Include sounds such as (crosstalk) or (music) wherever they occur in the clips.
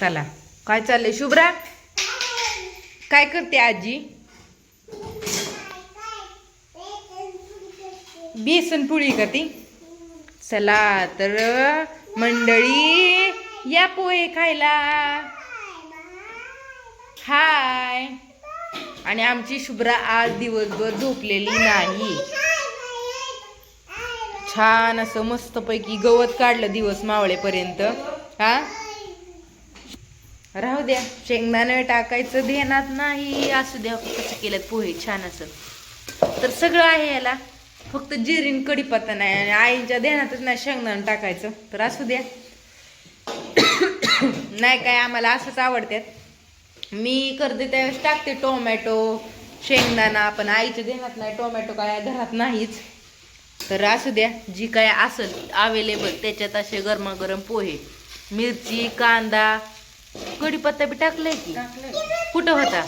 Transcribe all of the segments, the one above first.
चला. काय चाललंय शुभ्रा? काय करते आजी? बेसन पोळी का ती? चला तर मंडळी या पोहे खायला. हाय. आणि आमची शुभ्रा आज दिवसभर झोपलेली नाही. छान असं मस्तपैकी गवत काढलं दिवस मावळेपर्यंत. हा? राहू द्या. शेंगदाणं टाकायचं देणार नाही. असू द्या कसं केलं पोहे छान असं. तर सगळं आहे याला. फक्त जिरीन कडीपत्ता नाही आणि आईच्या देण्यातच नाही शेंगदाणं टाकायचं. तर असू द्या. (coughs) नाही काय आम्हाला असंच आवडतात. मी करते त्यावेळेस टाकते टोमॅटो शेंगदाणा पण आईच्या देण्यात नाही. टोमॅटो काय घरात नाहीच. तर असू द्या जी काय असेल अवेलेबल त्याच्यात असे गरमागरम पोहे. मिरची कांदा कढीपत्ता बी टाकलाय की. कुठं होता.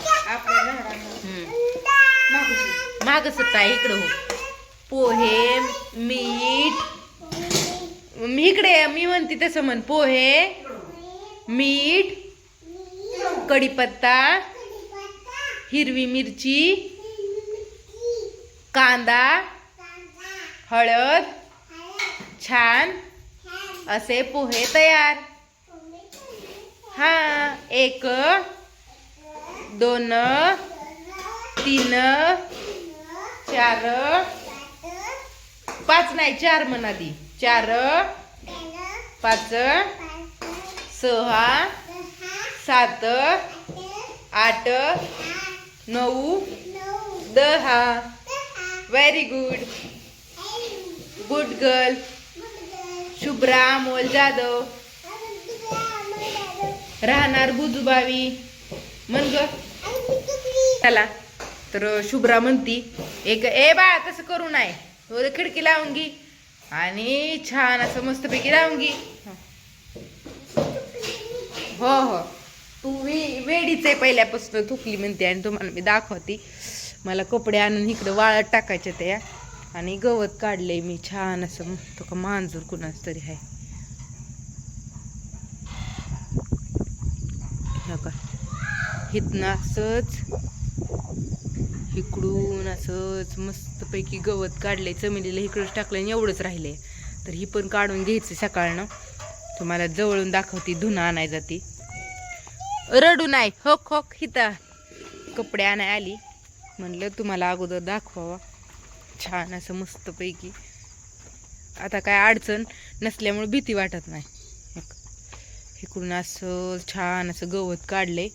मागच होता इकडं हो. पोहे मीठ. मी इकडे मी म्हणते तसं म्हण. पोहे मीठ कढीपत्ता हिरवी मिरची कांदा हळद. छान. असे पोहे तयार. हा एक दोन तीन चार पाच नाही चार म्हणाली चार पाच सहा सात आठ नऊ दहा. Very good good girl Shubhra Amol Jadhav राहणार बुजुबावी. म्हण ग. चला. तर शुभ्रा म्हणती एक ए बा तसं करू नाही खिडकी लावून घे. आणि छान असं मस्तपैकी लावून घे. हो हो. तू वेडीच आहे पहिल्यापासून थुकली म्हणते आणि तुम्हाला मी दाखवते. मला कपडे आणून इकडं वाळत टाकायचे त्या. आणि गवत काढले मी. छान असं मस्त का मांजूर कुणाच तरी आहे ह्या का इथनं असंच इकडून असंच मस्तपैकी गवत काढलंय चमेलीला इकडंच टाकलं आणि एवढंच राहिलंय. तर ही पण काढून घ्यायचं सकाळनं. तुम्हाला जवळून दाखवते धुणं आणाय जाते रडू नाही होक होक हिता कपडे आणाय आली. म्हणलं तुम्हाला अगोदर दाखवावा. छान असं मस्तपैकी. आता काय अडचण नसल्यामुळे भीती वाटत नाही. इकडून असं छान असं गवत काढलंय.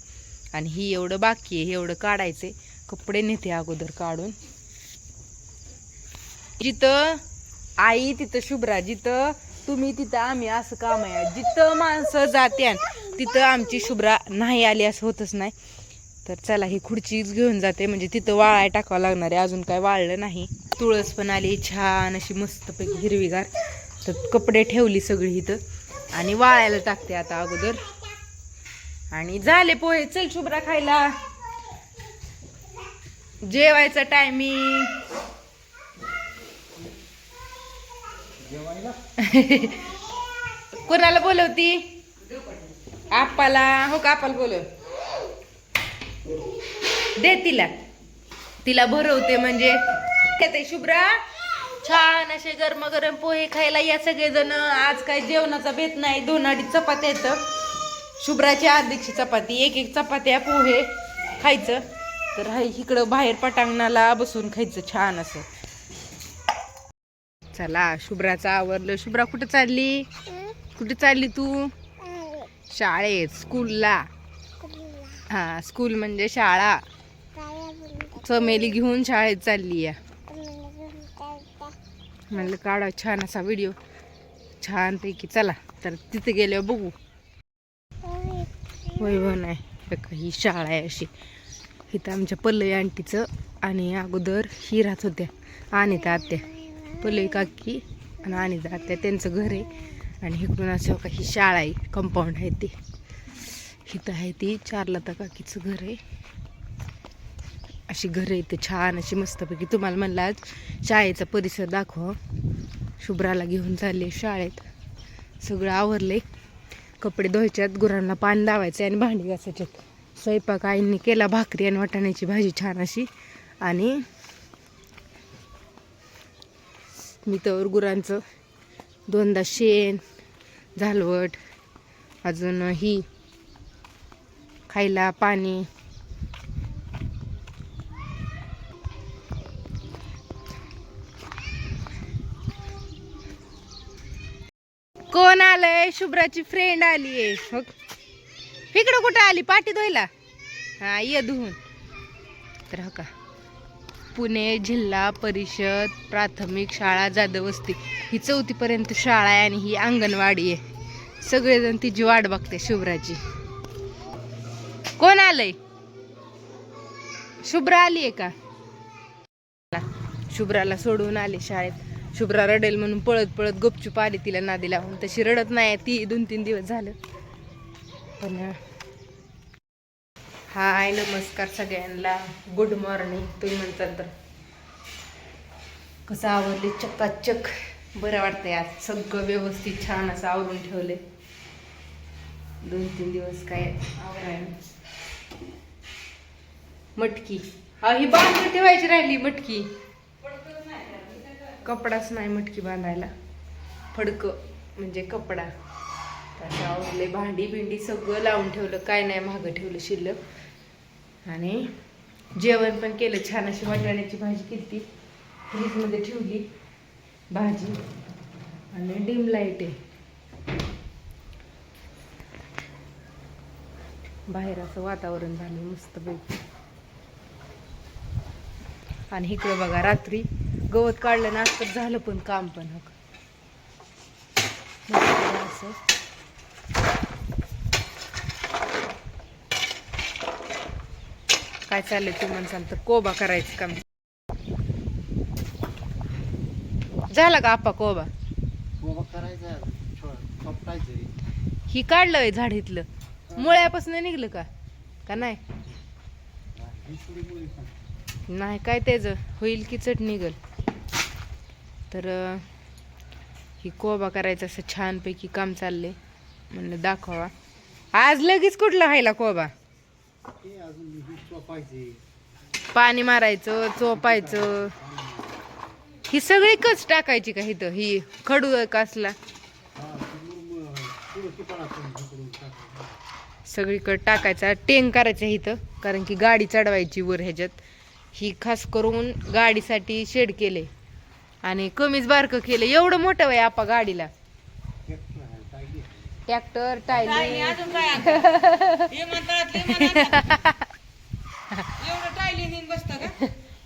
आणि ही एवढं बाकी आहे एवढं काढायचंय. कपडे नेते अगोदर काढून. जिथं आई तिथं शुभ्रा जिथं तुम्ही तिथं आम्ही असं काम आहे. जिथं माणसं जात्यान तिथं आमची शुभ्रा नाही आली असं होतच नाही. तर चला ही खुर्चीच घेऊन जाते. म्हणजे तिथं वाळाय टाकावं लागणार आहे. अजून काय वाळलं नाही. तुळस पण आली छान अशी मस्तपैकी हिरवीगार. तर कपडे ठेवली सगळी इथं. आणि वाळायला टाकते आता अगोदर. आणि झाले पोहे. चल शुभ्रा खायला. जेवायचा टायमिंग कोणाला बोलवती? आप्पाला. हो का आप्पाला बोलव. दे तिला. तिला भरवते म्हणजे. ते शुभ्रा? छान असे गरम पोहे खायला या सगळेजण. आज काय जेवणाचा भेट नाही. दोन अडीच चपात्या येतं शुभ्राची अर्धीची चपाती एक एक चपात्या पोहे खायचं. तर हाय इकडं बाहेर पटांगणाला बसून खायचं छान असं. चला शुभ्राचं आवरलं. शुभ्रा कुठं चालली? कुठे चालली तू? शाळेत स्कूलला. हा स्कूल म्हणजे शाळा. चमेली घेऊन शाळेत चालली या. म्हणलं काढा छान असा व्हिडिओ. छानपैकी चला तर तिथे गेल्यावर बघू. वैभव नाही. ही शाळा आहे अशी. इथं आमच्या पल्लवी आंटीचं आणि अगोदर ही राहत होत्या. अनिता आत्या. पल्लवी काकी आणि अनिता आत्या. त्यांचं घर आहे. आणि इकडून असं का ही शाळा आहे. कंपाऊंड आहे ती. इथं आहे ती. चारलता काकीचं घर आहे. अशी घरं इथे. छान अशी मस्तपैकी. तुम्हाला म्हणलं आज शाळेचा परिसर दाखवा. शुभ्राला घेऊन चालले शाळेत. सगळं आवरले कपडे धुवायचे आहेत गुरांना पाणी लावायचं आणि भांडी घासायचे स्वयंपाक आईंनी केला भाकरी आणि वाटाण्याची भाजी छान अशी. आणि मी तर गुरांचं दोनदा शेण झालवट अजून ही खायला पाणी कोण आलंय? शुभ्राची फ्रेंड आली आहे. हो. इकडं कुठं आली? पाठी धुयला हा ये धुवून. तर हो का. पुणे जिल्हा परिषद प्राथमिक शाळा जाधवस्ती. ही चौथीपर्यंत शाळा आहे आणि ही अंगणवाडी आहे. सगळेजण तिची वाट बघते शुभ्राची. कोण आलंय? शुभ्रा आली आहे का? शुभ्राला सोडून आले शाळेत. शुभ्रा रडेल म्हणून पळत पळत गपचूप आली तिला नादी लावून. तशी रडत नाही ती दोन तीन दिवस झालं. पण हाय नमस्कार सगळ्यांना. गुड मॉर्निंग तुम्ही म्हणतात तर. कसं आवरले? चकाचक. बरं वाटतंय आज. सगळं व्यवस्थित छान असं आवरून ठेवले दोन तीन दिवस काय आवराय मटकी. ही बांधून ठेवायची राहिली मटकी. कपडाच नाही मटकी बांधायला. फडक म्हणजे कपडा. त्याच्या आवडले भांडी बिंडी सगळं लावून ठेवलं काय नाही मागं ठेवलं शिल्लक. आणि जेवण पण केलं छान अशी वाटाण्याची भाजी केली फ्रीजमध्ये ठेवली भाजी. आणि डिम लाइट आहे बाहेर असं वातावरण झालं मस्त पैकी आणि इकडे बघा रात्री गवत काढलं ना तर झालं पण काम पण हो मस्त असं काय चाललंय तू म्हणसाल तर? कोबा करायचं काम झाला का आपा कोबा? ही काढलंय झाड इथलं मुळ्यापासून निघलं का? का नाही? नाही काय त्याचं? होईल की चट निघल तर ही कोबा करायचं असं छानपैकी काम चाललंय. म्हणलं दाखवा. आज लगेच कुठला व्हायला कोबा? पाणी मारायचं चोपायचं. ही सगळी कच टाकायची का इथं? ही खडू आहे का असला मुरमुर तुळशीपणा करून इकडून टाकायचं. सगळीकडे टाकायचा. टेंग करायचं इथं कारण की गाडी चढवायची वर ह्याच्यात. ही खास करून गाडीसाठी शेड केले आणि कमीच बारकं केलं. एवढं मोठं वय आपा गाडीला. ट्रॅक्टर टायली. (laughs)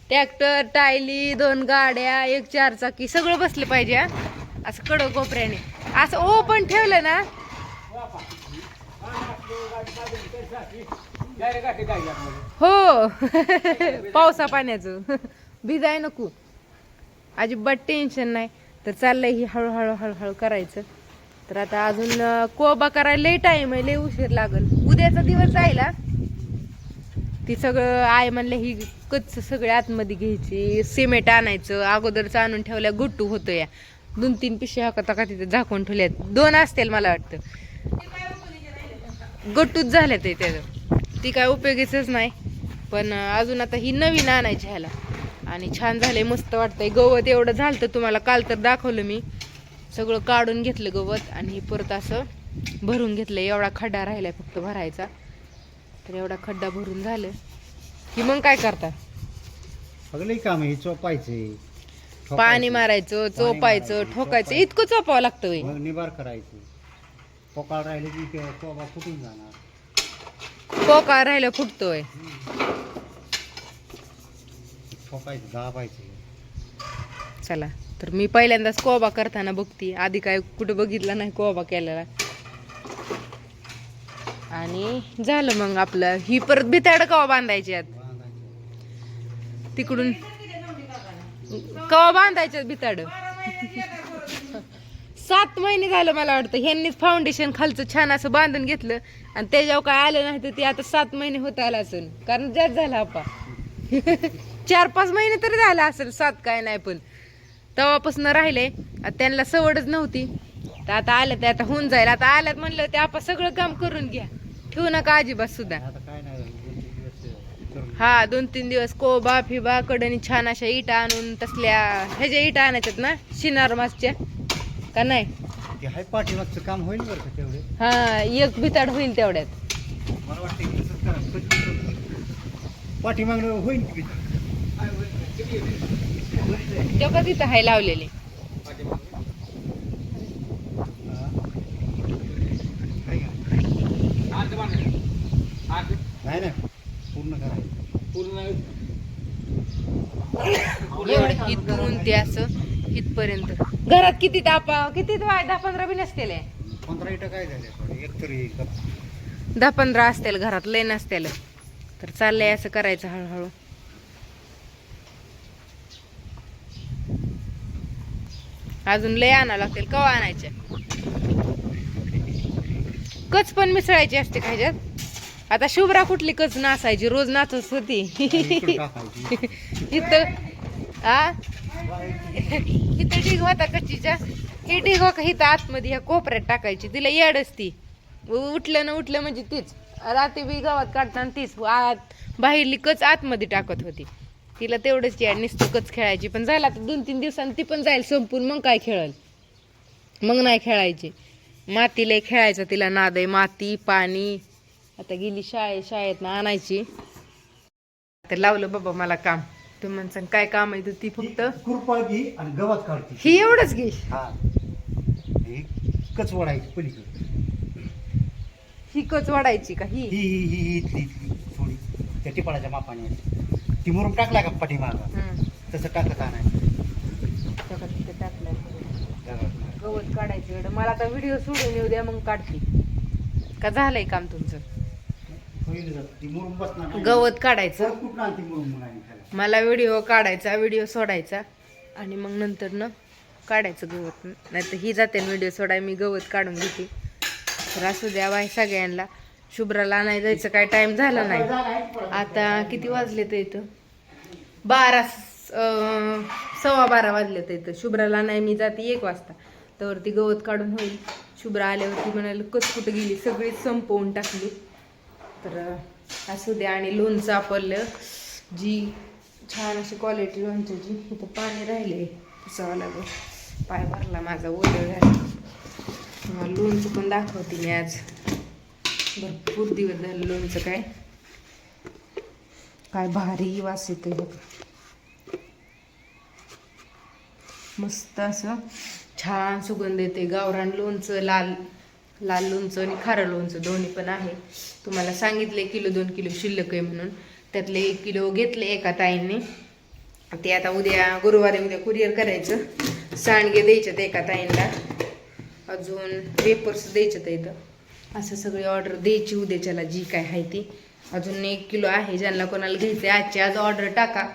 ट्रॅक्टर टायली दोन गाड्या एक चार चाकी सगळं बसले पाहिजे. असं कडक कोपऱ्याने. असं ओ पण ठेवलं ना हो. (laughs) पावसा पाण्याचं. भिजाय नको. अजिबात टेन्शन नाही. तर चाललंय ही हळूहळू हळूहळू करायचं. तर आता अजून कोबा करायला लई टाईम आहे लई उशीर लागल. उद्याचा दिवस जायला ती सगळं आय म्हणलं ही कच्च सगळे आतमध्ये घ्यायची. सिमेंट आणायचं. अगोदरच आणून ठेवल्या गुट्टू होतो या. दोन तीन पिशव्या हाका का तिथे झाकून ठेवल्यात. दोन असतील मला वाटतं. गट्टूच झाल्या ते. त्याचं ती काय उपयोगीच नाही. पण अजून आता ही नवीन आणायची ह्याला. आणि छान झालंय मस्त वाटतंय. गवत एवढं झालं तर तुम्हाला काल तर दाखवलं मी. सगळं काढून घेतलं गवत आणि हे परत असं भरून घेतलं एवढा खड्डा राहिलाय फक्त भरायचा. तर एवढा खड्डा भरून झालं. की मग काय करता? सगळे काम आहे, हे चोपायचे. पाणी मारायचं चोपायचं ठोकायचं. इतकं चोपावं लागतं होय. निबार करायचं. पोकाळ राहिले की ते चोबा फुटून जाणार. पोका राहिलं फुटतोय. ठोकायचं दाबायचे. चला तर मी पहिल्यांदाच कोबा करताना बघते. आधी काय कुठं बघितलं नाही कोबा केलेला. आणि झालं मग आपलं ही परत भिताड कवा बांधायची आत तिकडून. कवा बांधायच्यात भिताड? सात महिने झालं मला वाटतं. ह्यांनीच फाउंडेशन खालचं छान असं बांधून घेतलं. आणि त्याच्यावर काय आलं नाही तर ते आता सात महिने होत आलं असेल कारण जास्त झालं आपा. चार पाच महिने तरी झालं असेल सात काय नाही पण. तेव्हापासून राहिले त्यांना सवडच नव्हती. तर आता आलं ते आता होऊन जाईल. आता आल्यात म्हणलं ते आपण सगळं काम करून घ्या. ठेवू नका अजिबात सुद्धा. हा दोन तीन दिवस कोबा फिबा कडणी छान अशा इटा आणून तसल्या ह्याच्या इटा आणायच्यात ना शिनार मासच्या का नाही? पाठीमागचं काम होईल बरं का तेवढे? हा एक बिताड होईल तेवढ्यात. मला वाटतं पाठीमागणं होईल तो का तिथं हाय लावलेले? नाही ना पूर्ण करायचं एवढं इथून ते असं इथपर्यंत. घरात किती तापा किती दहा पंधरा बी नसतील. पंधरा इटं काय झाले? एक तरी दहा पंधरा असतील घरात लय नसतील. तर चाललंय असं करायचं हळूहळू. अजून लय आणा लागतील कवा आणायचे? कच पण मिसळायची असते खायच्यात ह्याच्यात? आता शुभ्रा कुठली कच नाचायची रोज नाचत होती. इथं आ? इथं ढीग होता कच्चीच्या हे ढीग हो का इथं आतमध्ये ह्या कोपऱ्यात टाकायची. तिला येड ती. उठलं ना उठलं म्हणजे तीच. रात्री बी गावात काढताना तीच. आत बाहेरली कच आतमध्ये टाकत होती. तिला तेवढंच याड नुसतं कच खेळायची. पण झाला आता दोन तीन दिवसांनी ती पण जाईल संपून मग काय खेळल? मग नाही खेळायची. मातीला खेळायचं तिला नाद आहे माती पाणी. आता गेली शाळेत शाळेत ना आणायची. तर लावलं बाबा मला काम. तुम्ही म्हणसान काय काम आहे ती फक्त? कुरपळ घे आणि गवत काढते. ही एवढंच घे. हा. हे कच वडायची पलीकडे. ही कच वाढायची का? ही? ही ही ही ही इथली इथली. थोडी. त्या टिपाळाच्या मापाने ती मुरुम टाकला का पाठीमागं. तसं सगळं तिथे टाकलंय. गवत. काढायचं एवढं. मला आता व्हिडिओ सोडून येऊ द्या मग काढते. का झालंय काम तुमचं? होईल जर. ती मुरुम बसणार नाही. गवत काढायचं. मुरुम मग आणि? मला व्हिडिओ काढायचा व्हिडिओ सोडायचा. आणि मग नंतर न काढायचं गवत. नाही तर ही जाते व्हिडिओ सोडाय मी गवत काढून घेते. तर असू द्या बाय सगळ्यांना. शुभ्राला नाही जायचं काय टाइम झाला नाही. आता किती वाजले तर इथं? बारा सव्वा बारा वाजले तर इथं. शुभ्राला नाही मी जाते एक वाजता. तर ती गवत काढून होईल. शुभ्रा आल्यावरती म्हणाल कच कुठं गेली? सगळी संपवून टाकली. तर असू द्या आणि लोणचं आपलं जी छान अशी क्वालिटी लोणच्याची इथं पाणी राहिले पुसावं लागेल. पाय भरला माझा ओलं झाला. लोणचं पण दाखवते मी आज. भरपूर दिवस झालं लोणचं काय. काय भारी वास येतो बघ. मस्त असं छान सुगंध येते गावरान लोणचं लाल लाल लोणचं आणि खारं लोणचं दोन्ही पण आहे. तुम्हाला सांगितले किलो दोन किलो शिल्लक आहे म्हणून. त्यातले एक किलो घेतले एका ताईंनी. ते आता उद्या गुरुवारी उद्या कुरिअर करायचं. सांडगे द्यायच्यात ते एका ताईंना अजून पेपर्स द्यायच्यात ते इथं. असं सगळी ऑर्डर द्यायची उद्याच्याला जी काय आहे ती. अजून एक किलो आहे ज्यांना कोणाला घ्यायचं आहे आजची आज ऑर्डर टाका.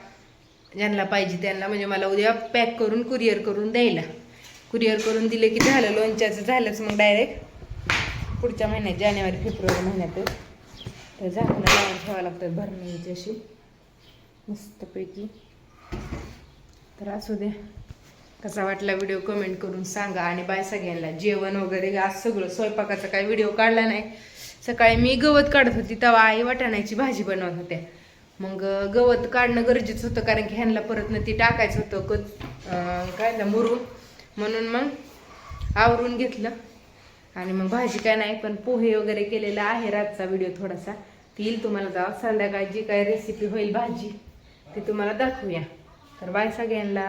ज्यांना पाहिजे त्यांना म्हणजे मला उद्या पॅक करून कुरिअर करून द्यायला. कुरिअर करून दिले की झालं लोणच्याचं झालंच मग डायरेक्ट पुढच्या महिन्यात जानेवारी फेब्रुवारी महिन्यात. तर झाकणं लावून ठेवावं लागतात भरण्याची अशी. मस्तपैकी तर असू द्या कसा वाटला व्हिडिओ कमेंट करून सांगा. आणि बाय सगळ्यांना जेवण वगैरे आज सगळं स्वयंपाकाचा काही व्हिडिओ काढला नाही. सकाळी मी गवत काढत होती तेव्हा आई वाटाण्याची भाजी बनवत होत्या. मग गवत काढणं गरजेचं होतं कारण की ह्यांना परत न ती टाकायचं होतं कच काय ना मुरून. म्हणून मग आवरून घेतलं. आणि मग भाजी काय नाही पण पोहे वगैरे केलेला आहे रातचा व्हिडिओ थोडासा. ती येईल तुम्हाला जाव संध्याकाळी जी काय रेसिपी होईल भाजी ती तुम्हाला दाखवूया. तर बाय सगळ्यांना.